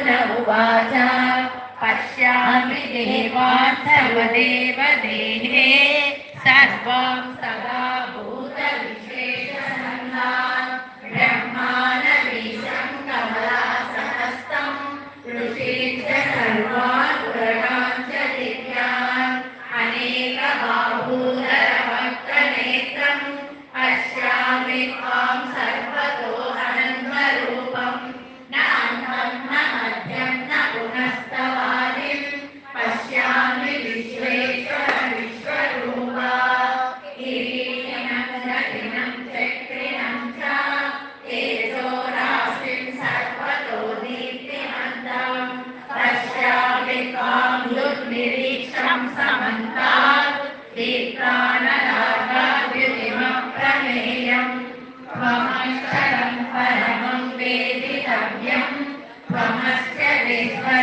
अर्जुन उवाच पश्यामि देवार्थमदेव देहे सर्वं सदा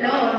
No,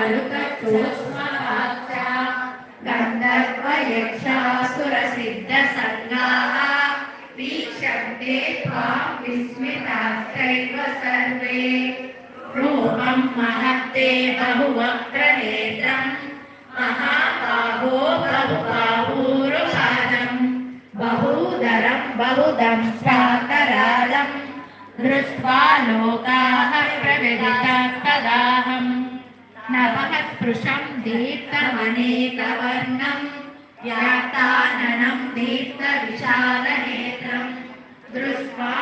मरुतसूक्ष्मवाक्ष सर्वे। रूपं महत्ते बहुवक्त्रनेत्रम्। महाबाहो बहुबाहूरुहारम् बहुदं स्वातरालं दृष्ट्वा लोकाः प्रविदितास्तदाहम्। नवः स्पृशम् दीप्तमनेकवर्णम् व्याप्ताननम् दीप्तविशालनेत्रम् दृष्ट्वा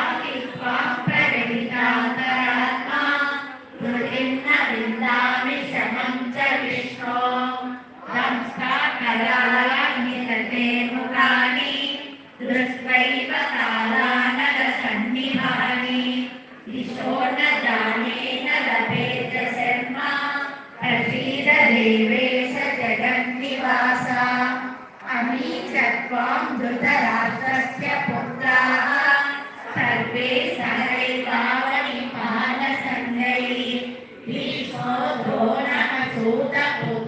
शरीरदेवेश जगन्निवासा अमी चत्वां धृतराष्ट्रस्य पुत्राः सर्वे सहैवावनि महानसङ्गैः भीष्मो द्रोणः सूतपो